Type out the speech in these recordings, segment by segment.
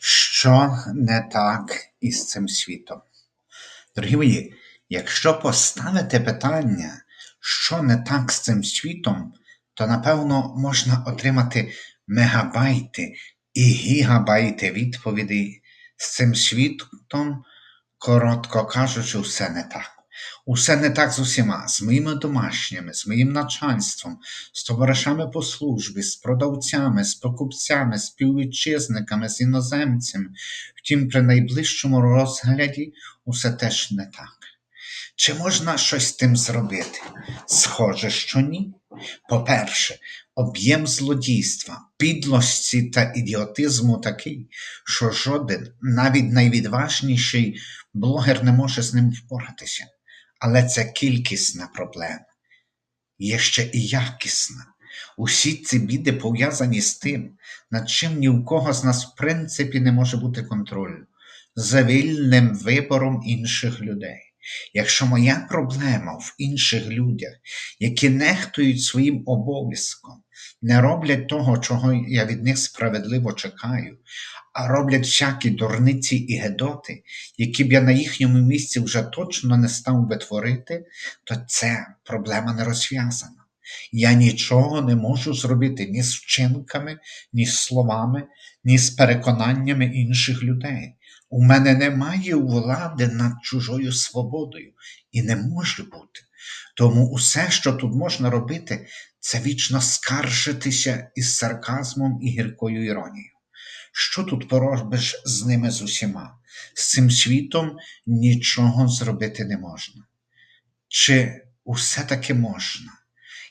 Що не так із цим світом? Дорогі мої, якщо поставити питання, що не так з цим світом, то напевно можна отримати мегабайти і гігабайти відповідей з цим світом, коротко кажучи, все не так. Усе не так з усіма, з моїми домашніми, з моїм начальством, з товаришами по службі, з продавцями, з покупцями, з співвітчизниками, з іноземцями. Втім, при найближчому розгляді усе теж не так. Чи можна щось з тим зробити? Схоже, що ні. По-перше, об'єм злодійства, підлості та ідіотизму такий, що жоден, навіть найвідважніший блогер не може з ним впоратися. Але це кількісна проблема. Є ще і якісна. Усі ці біди пов'язані з тим, над чим ні в кого з нас в принципі не може бути контролю, за вільним вибором інших людей. Якщо моя проблема в інших людях, які нехтують своїм обов'язком, не роблять того, чого я від них справедливо чекаю, а роблять всякі дурниці і гедоти, які б я на їхньому місці вже точно не став би творити, то це проблема не розв'язана. Я нічого не можу зробити ні з вчинками, ні з словами, ні з переконаннями інших людей. У мене немає влади над чужою свободою і не може бути. Тому усе, що тут можна робити, це вічно скаржитися із сарказмом і гіркою іронією. Що тут поробиш з ними з усіма? З цим світом нічого зробити не можна. Чи усе таки можна?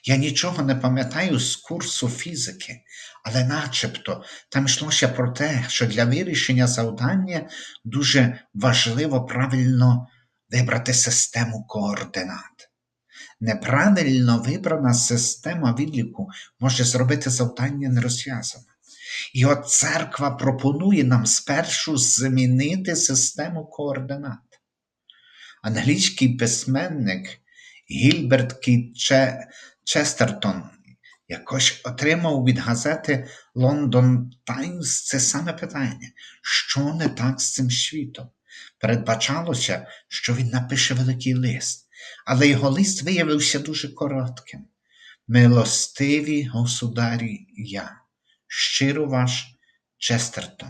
Я нічого не пам'ятаю з курсу фізики, але начебто там йшлося про те, що для вирішення завдання дуже важливо правильно вибрати систему координат. Неправильно вибрана система відліку може зробити завдання нерозв'язане. І от церква пропонує нам спершу змінити систему координат. Англійський письменник Гільберт Кітче Честертон якось отримав від газети Лондон Таймс це саме питання, що не так з цим світом. Передбачалося, що він напише великий лист, але його лист виявився дуже коротким. Милостиві государі я, щиро ваш Честертон.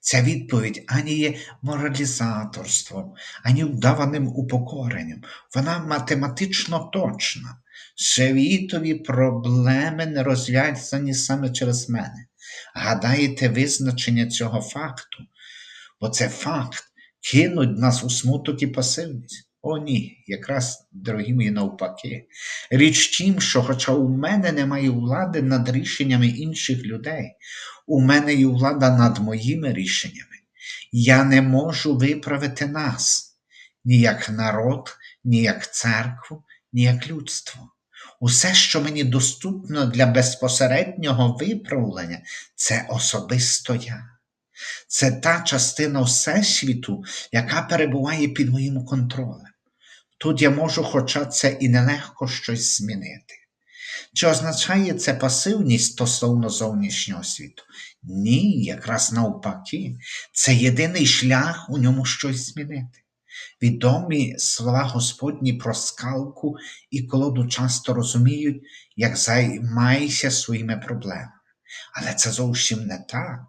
Ця відповідь ані є моралізаторством, ані вдаваним упокоренням. Вона математично точна. Світові проблеми не розв'язані саме через мене. Гадаєте визначення цього факту? Бо це факт кинуть нас у смуток і пасивність. О, ні, якраз, дорогі мої, навпаки. Річ тім, що, хоча у мене немає влади над рішеннями інших людей, у мене є влада над моїми рішеннями. Я не можу виправити нас ні як народ, ні як церкву, ні як людство. Усе, що мені доступно для безпосереднього виправлення, це особисто я. Це та частина Всесвіту, яка перебуває під моїм контролем. Тут я можу, хоча це і нелегко щось змінити. Чи означає це пасивність стосовно зовнішнього світу? Ні, якраз навпаки, це єдиний шлях у ньому щось змінити. Відомі слова Господні про скалку і колоду часто розуміють, як займайся своїми проблемами. Але це зовсім не так.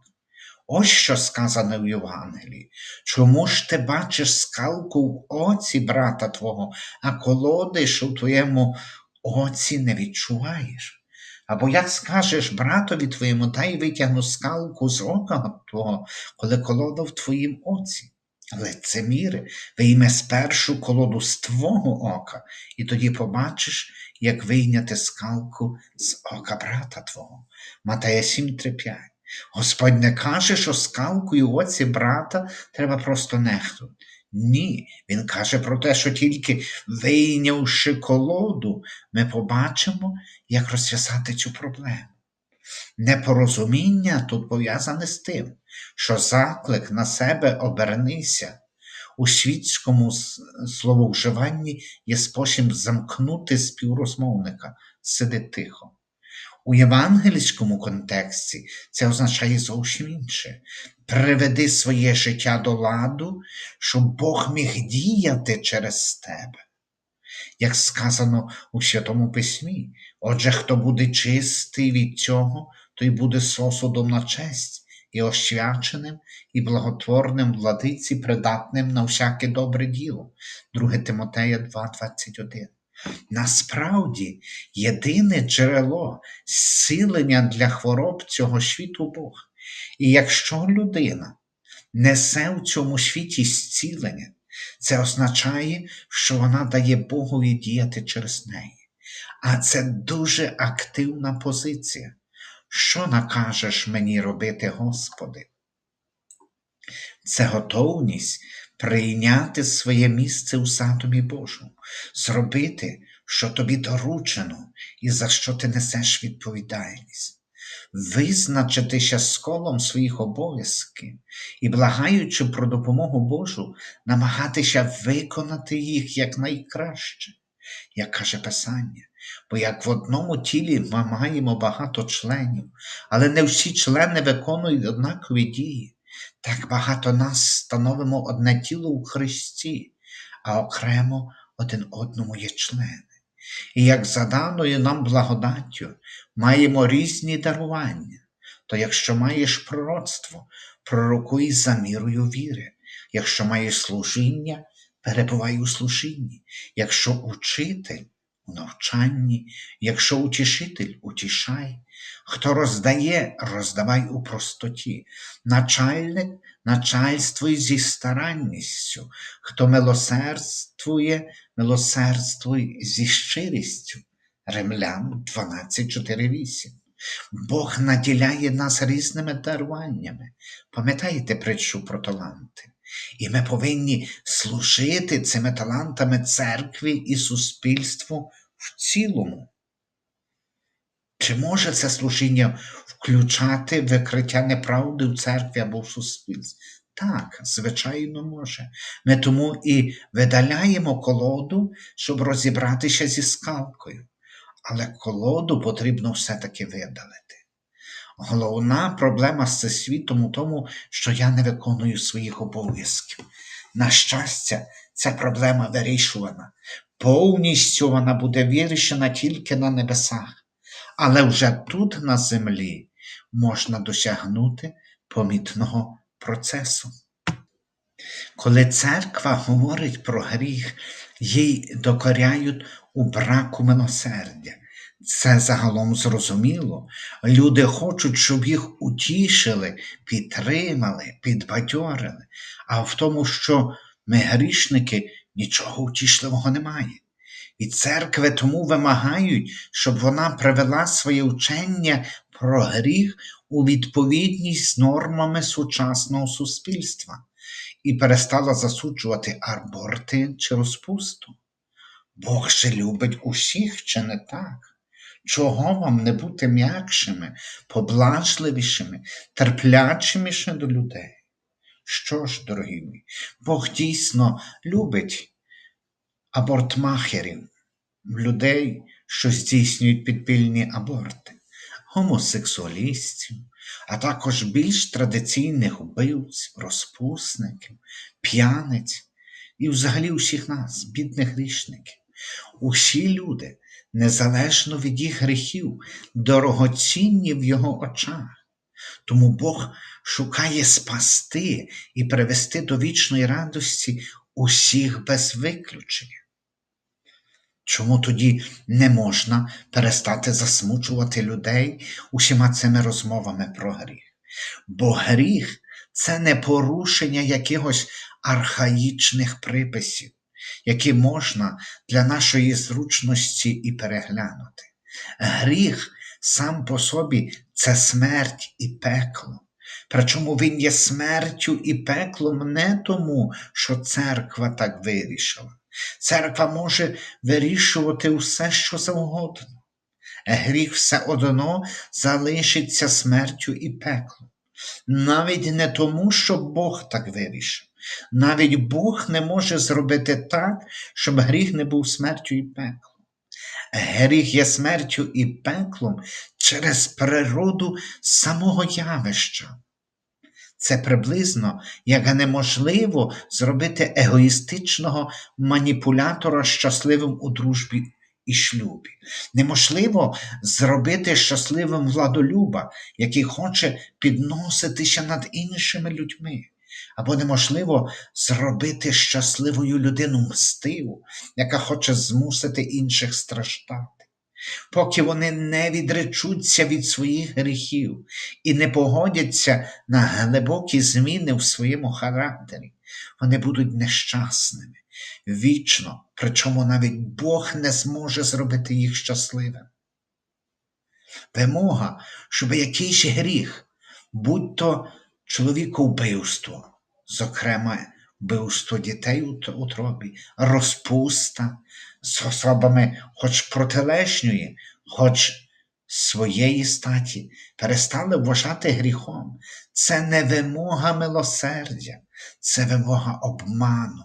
Ось що сказано в Євангелії. Чому ж ти бачиш скалку в оці брата твого, а колоди, що в твоєму оці не відчуваєш? Або як скажеш братові твоєму, дай витягну скалку з ока твого, коли колода в твоїм оці. Лицеміри, вийме спершу колоду з твого ока, і тоді побачиш, як вийняти скалку з ока брата твого. Матея 7.3.5 Господь не каже, що скалкою оці брата треба просто нехтувати. Ні, Він каже про те, що тільки вийнявши колоду, ми побачимо, як розв'язати цю проблему. Непорозуміння тут пов'язане з тим, що заклик на себе обернися у світському слововживанні є спосіб замкнути співрозмовника, сиди тихо. У євангельському контексті це означає зовсім інше. Приведи своє життя до ладу, щоб Бог міг діяти через тебе. Як сказано у Святому Письмі, отже, хто буде чистий від цього, той буде сосудом на честь і освяченим, і благотворним владиці, придатним на всяке добре діло. 2 Тимотея 2,21. Насправді, єдине джерело зцілення для хвороб цього світу Бог. І якщо людина несе в цьому світі зцілення, це означає, що вона дає Богові діяти через неї. А це дуже активна позиція. Що накажеш мені робити, Господи? Це готовність прийняти своє місце у задумі Божому, зробити, що тобі доручено і за що ти несеш відповідальність, визначитися з колом своїх обов'язків і, благаючи про допомогу Божу, намагатися виконати їх якнайкраще, як каже Писання. Бо як в одному тілі ми маємо багато членів, але не всі члени виконують однакові дії. Так багато нас становимо одне тіло у Христі, а окремо один одному є члени. І як за даною нам благодаттю маємо різні дарування, то якщо маєш пророцтво, пророкуй за мірою віри, якщо маєш служіння, перебувай у служінні, якщо учитель навчанні, якщо утішитель утішай, хто роздає, роздавай у простоті, начальник начальствуй зі старанністю, хто милосердствує, милосердствуй зі щирістю. Римлян 12.4.8. Бог наділяє нас різними даруваннями. Пам'ятаєте притчу про таланти? І ми повинні служити цими талантами церкві і суспільству в цілому. Чи може це служіння включати викриття неправди в церкві або в суспільстві? Так, звичайно, може. Ми тому і видаляємо колоду, щоб розібратися зі скалкою. Але колоду потрібно все-таки видалити. Головна проблема з цим світом у тому, що я не виконую своїх обов'язків. На щастя, ця проблема вирішувана. Повністю вона буде вирішена тільки на небесах, але вже тут, на землі, можна досягнути помітного процесу. Коли церква говорить про гріх, їй докоряють у браку милосердя. Це загалом зрозуміло. Люди хочуть, щоб їх утішили, підтримали, підбадьорили, а в тому, що ми грішники, нічого утішливого немає. І церкви тому вимагають, щоб вона привела своє учення про гріх у відповідність з нормами сучасного суспільства і перестала засуджувати аборти чи розпусту. Бог же любить усіх, чи не так? Чого вам не бути м'якшими, поблажливішими, терплячиміше до людей? Що ж, дорогі мої, Бог дійсно любить абортмахерів, людей, що здійснюють підпільні аборти, гомосексуалістів, а також більш традиційних вбивць, розпусників, п'яниць і взагалі усіх нас, бідних грішників. Усі люди незалежно від їх гріхів, дорогоцінні в його очах. Тому Бог шукає спасти і привести до вічної радості усіх без виключення. Чому тоді не можна перестати засмучувати людей усіма цими розмовами про гріх? Бо гріх це не порушення якихось архаїчних приписів які можна для нашої зручності і переглянути. Гріх сам по собі це смерть і пекло. Причому він є смертю і пеклом не тому, що церква так вирішила. Церква може вирішувати все, що завгодно. Гріх все одно залишиться смертю і пеклом. Навіть не тому, що Бог так вирішив. Навіть Бог не може зробити так, щоб гріх не був смертю і пеклом. Гріх є смертю і пеклом через природу самого явища. Це приблизно як неможливо зробити егоїстичного маніпулятора щасливим у дружбі і шлюбі. Неможливо зробити щасливим владолюба, який хоче підноситися над іншими людьми. Або неможливо зробити щасливою людину мстиву, яка хоче змусити інших страждати. Поки вони не відречуться від своїх гріхів і не погодяться на глибокі зміни в своєму характері, вони будуть нещасними вічно, причому навіть Бог не зможе зробити їх щасливим. Вимога, щоб якийсь гріх, будь то чоловіковбивство, зокрема вбивство дітей у утробі, розпуста з особами хоч протилежньої, хоч своєї статі, перестали вважати гріхом. Це не вимога милосердя, це вимога обману.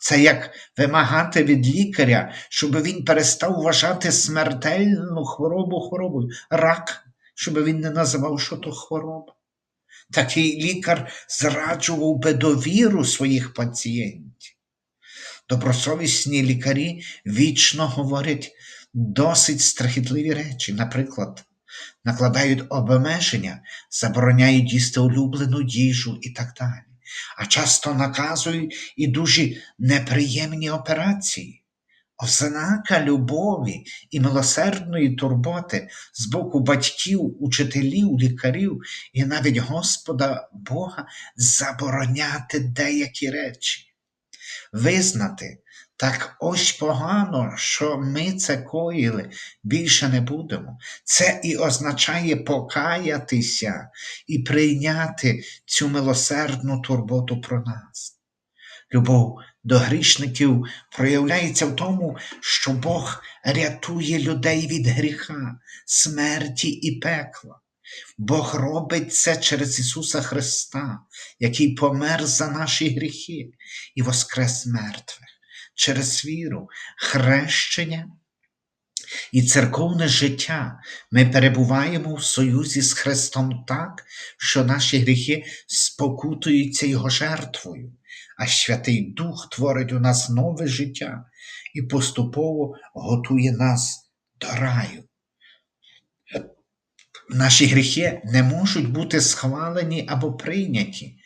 Це як вимагати від лікаря, щоб він перестав вважати смертельну хворобу хворобою, рак, щоб він не називав, що то хвороба. Такий лікар зраджував би довіру своїх пацієнтів. Добросовісні лікарі вічно говорять досить страхітливі речі. Наприклад, накладають обмеження, забороняють їсти улюблену їжу і так далі. А часто наказують і дуже неприємні операції. Ознака любові і милосердної турботи з боку батьків, учителів, лікарів і навіть Господа Бога забороняти деякі речі. Визнати, так ось погано, що ми це коїли, більше не будемо. Це і означає покаятися і прийняти цю милосердну турботу про нас. Любов до грішників проявляється в тому, що Бог рятує людей від гріха, смерті і пекла. Бог робить це через Ісуса Христа, який помер за наші гріхи і воскрес мертвих. Через віру, хрещення і церковне життя ми перебуваємо в союзі з Христом так, що наші гріхи спокутуються Його жертвою, а Святий Дух творить у нас нове життя і поступово готує нас до раю. Наші гріхи не можуть бути схвалені або прийняті.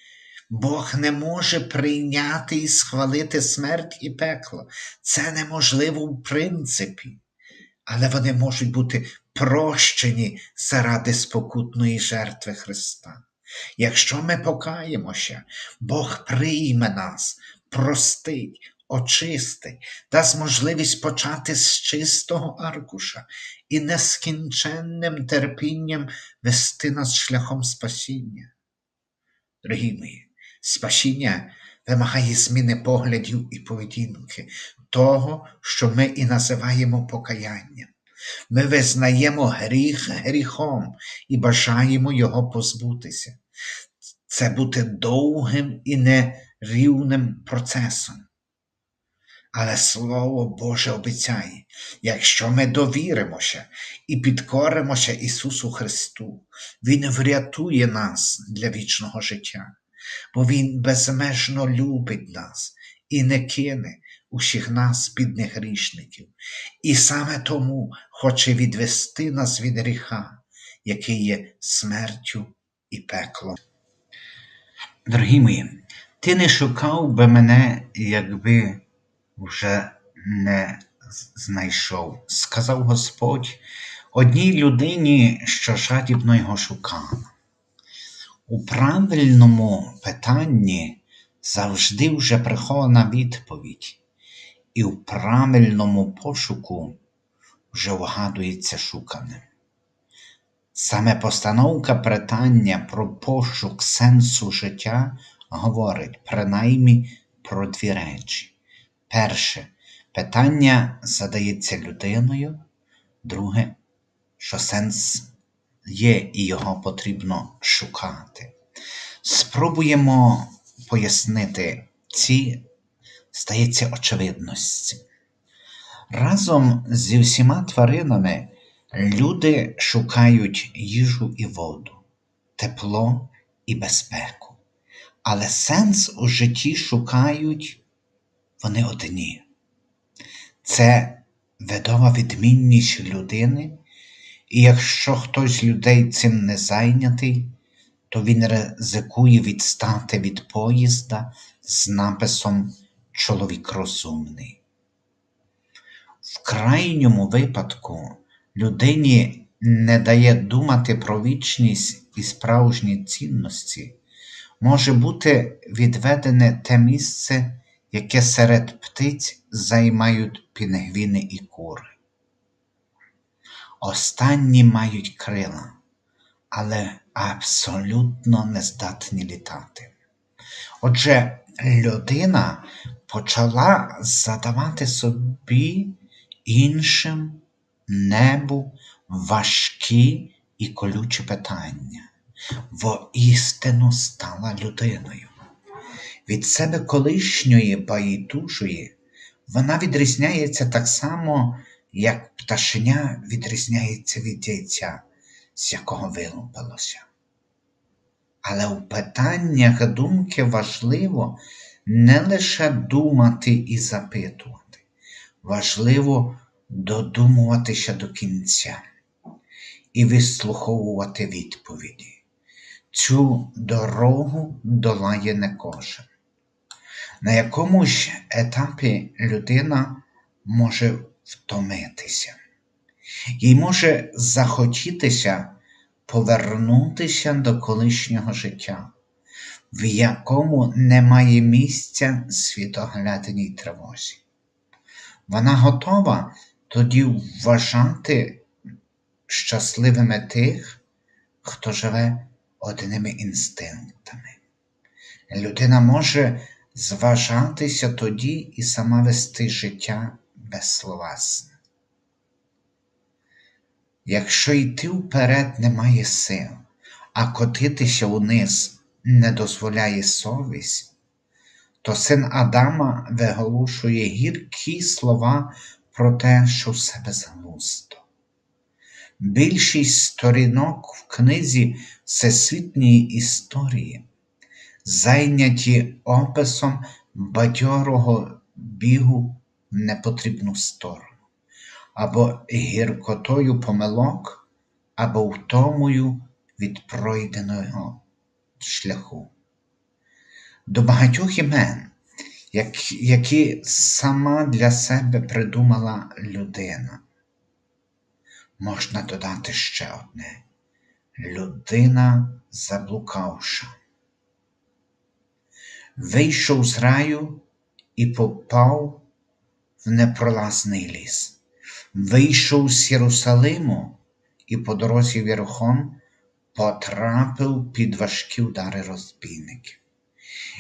Бог не може прийняти і схвалити смерть і пекло. Це неможливо в принципі, але вони можуть бути прощені заради спокутної жертви Христа. Якщо ми покаємося, Бог прийме нас, простить, очистить, дасть можливість почати з чистого аркуша і нескінченним терпінням вести нас шляхом спасіння. Дорогі мої, спасіння вимагає зміни поглядів і поведінки, того, що ми і називаємо покаянням. Ми визнаємо гріх гріхом і бажаємо його позбутися. Це бути довгим і нерівним процесом. Але Слово Боже обіцяє, якщо ми довіримося і підкоримося Ісусу Христу, Він врятує нас для вічного життя, бо Він безмежно любить нас і не кине усіх нас, бідних грішників, і саме тому хоче відвести нас від гріха, який є смертю і пеклом. Дорогі мої, ти не шукав би мене, якби вже не знайшов, сказав Господь одній людині, що жадібно його шукала. У правильному питанні завжди вже прихована відповідь, і в правильному пошуку вже вгадується шукане. Саме постановка питання про пошук сенсу життя говорить принаймні про дві речі. Перше, питання задається людиною, друге, що сенс є і його потрібно шукати. Спробуємо пояснити ці, стається очевидності. Разом зі всіма тваринами люди шукають їжу і воду, тепло і безпеку. Але сенс у житті шукають вони одні. Це видова відмінність людини, і якщо хтось з людей цим не зайнятий, то він ризикує відстати від поїзда з написом Чоловік розумний. В крайньому випадку людині не дає думати про вічність і справжні цінності, може бути відведене те місце, яке серед птиць займають пінгвіни і кури. Останні мають крила, але абсолютно не здатні літати. Отже, людина почала задавати собі іншим небу важкі і колючі питання, воістину стала людиною. Від себе колишньої байдужої вона відрізняється так само, як пташеня відрізняється від яйця, з якого вилупилося. Але у питаннях думки важливо не лише думати і запитувати, важливо додумуватися до кінця і вислуховувати відповіді. Цю дорогу долає не кожен. На якомусь етапі людина може втомитися, їй може захотітися повернутися до колишнього життя, в якому немає місця світоглядній тривозі. Вона готова тоді вважати щасливими тих, хто живе одними інстинктами. Людина може зважатися тоді і сама вести життя безсловасне. Якщо йти вперед немає сил, а котитися униз не дозволяє совість, то син Адама виголошує гіркі слова про те, що в себе залусто. Більшість сторінок в книзі всесвітньої історії зайняті описом бадьорого бігу в непотрібну сторону, або гіркотою помилок, або втомою від пройденого шляху. До багатьох імен, які сама для себе придумала людина, можна додати ще одне. Людина заблукавша вийшов з раю і попав в непролазний ліс, вийшов з Єрусалиму і по дорозі в Єрихон потрапив під важкі удари розбійників.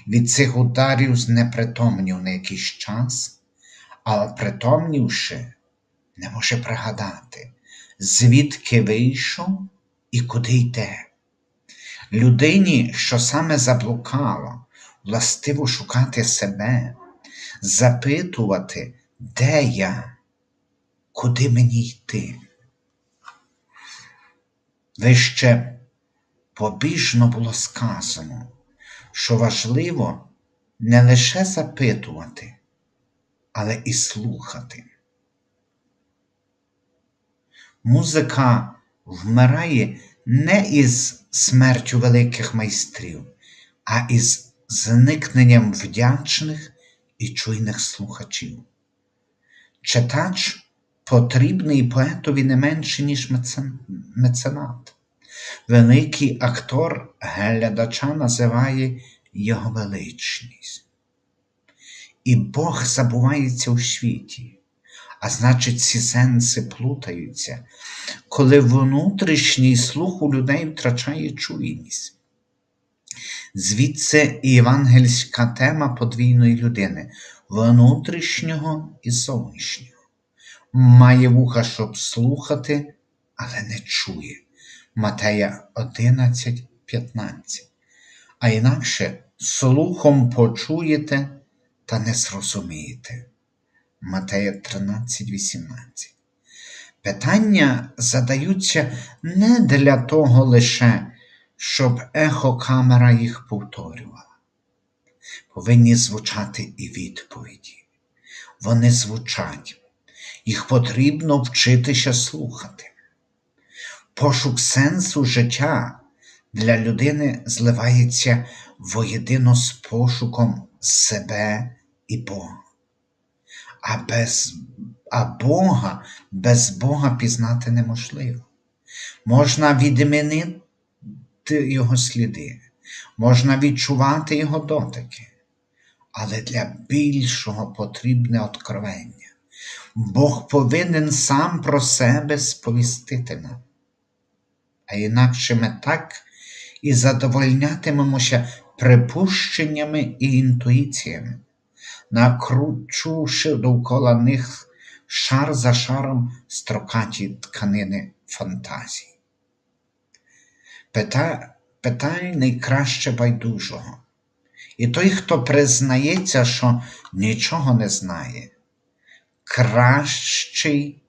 Від цих ударів знепритомнів на якийсь час, а притомнівши, не може пригадати, звідки вийшов і куди йде. Людині, що саме заблукало, властиво шукати себе, запитувати, де я, куди мені йти. Вище побіжно було сказано, що важливо не лише запитувати, але і слухати. Музика вмирає не із смертю великих майстрів, а із зникненням вдячних і чуйних слухачів. Читач потрібний поетові не менше, ніж меценат. Великий актор глядача називає його величність. І Бог забувається у світі, а значить, ці сенси плутаються, коли внутрішній слух у людей втрачає чуйність. Звідси і євангельська тема подвійної людини внутрішнього і зовнішнього. Має вуха, щоб слухати, але не чує. Матея 11, 15. А інакше слухом почуєте та не зрозумієте. Матея 13:18. Питання задаються не для того лише, щоб ехокамера їх повторювала. Повинні звучати і відповіді. Вони звучать. Їх потрібно вчитися слухати. Пошук сенсу життя для людини зливається воєдино з пошуком себе і Бога. А без а Бога без Бога пізнати неможливо. Можна відмінити Його сліди, можна відчувати Його дотики, але для більшого потрібне откровення. Бог повинен сам про себе сповістити нам. А інакше ми так і задовольнятимемося припущеннями і інтуїціями, накручувши довкола них шар за шаром строкаті тканини фантазії. Пита... Питай найкраще байдужого. І той, хто признається, що нічого не знає, кращий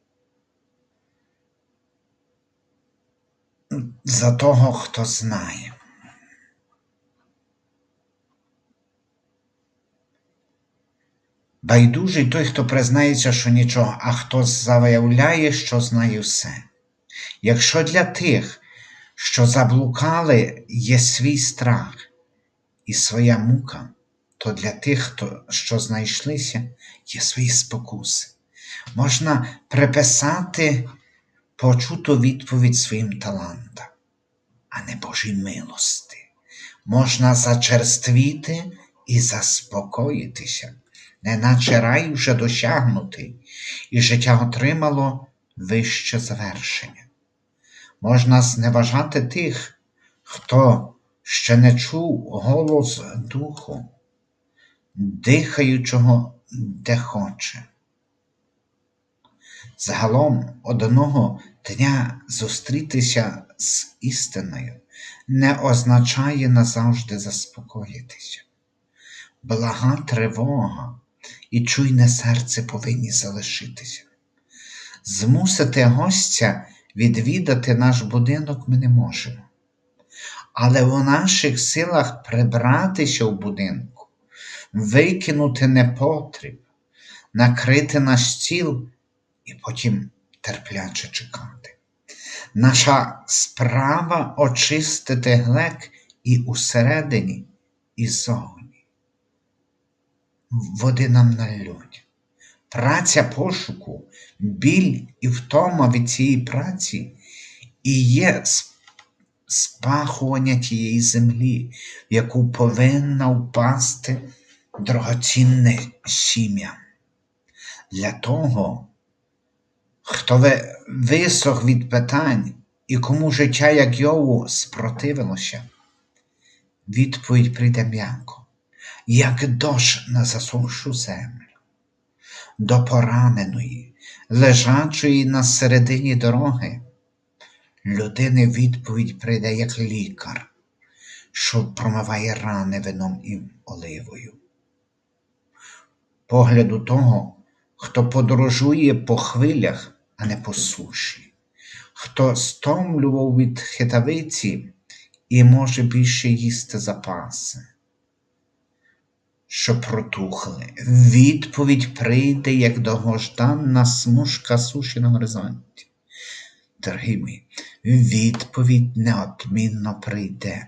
за того, хто знає. Байдужий той, хто признається, що нічого, а хто заявляє, що знає все. Якщо для тих, що заблукали, є свій страх і своя мука, то для тих, хто, що знайшлися, є свої спокуси. Можна приписати почуту відповідь своїм талантам, а не Божій милости. Можна зачерствіти і заспокоїтися, неначе рай вже досягнутий, і життя отримало вище завершення. Можна зневажати тих, хто ще не чув голос духу, дихаючого де хоче. Загалом одного дня зустрітися з істиною не означає назавжди заспокоїтися. Блага тривога і чуйне серце повинні залишитися. Змусити гостя відвідати наш будинок ми не можемо. Але в наших силах прибратися в будинку, викинути непотріб, накрити наш стіл і потім терпляче чекати. Наша справа очистити глек і усередині, і зовні. Води нам на нальють. Праця пошуку, біль і втома від цієї праці і є спахування тієї землі, в яку повинна впасти дорогоцінне сім'я. Для того, хто висох від питань і кому життя, як Йову, спротивилося, відповідь прийде м'яко, як дощ на засушу землю, до пораненої, лежачої на середині дороги. Людини відповідь прийде як лікар, що промиває рани вином і оливою. Погляду того, хто подорожує по хвилях, а не по суші, хто стомлював від хитавиці і може більше їсти запаси, що протухли. Відповідь прийде, як довгожданна смужка суші на горизонті. Дорогі мої, відповідь неодмінно прийде.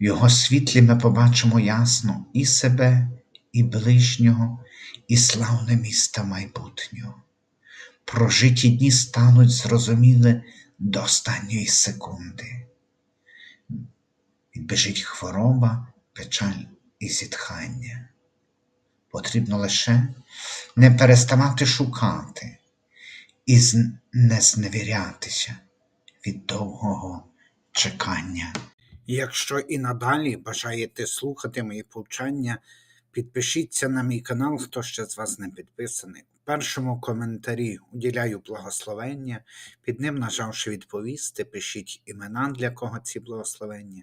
В його світлі ми побачимо ясно і себе, і ближнього, і славне місто майбутнього. Прожиті дні стануть зрозуміли до останньої секунди. Відбежить хвороба, печаль і зітхання. Потрібно лише не переставати шукати і не зневірятися від довгого чекання. Якщо і надалі бажаєте слухати мої повчання, підпишіться на мій канал, хто ще з вас не підписаний. В першому коментарі уділяю благословення, під ним, нажавши відповісти, пишіть імена, для кого ці благословення,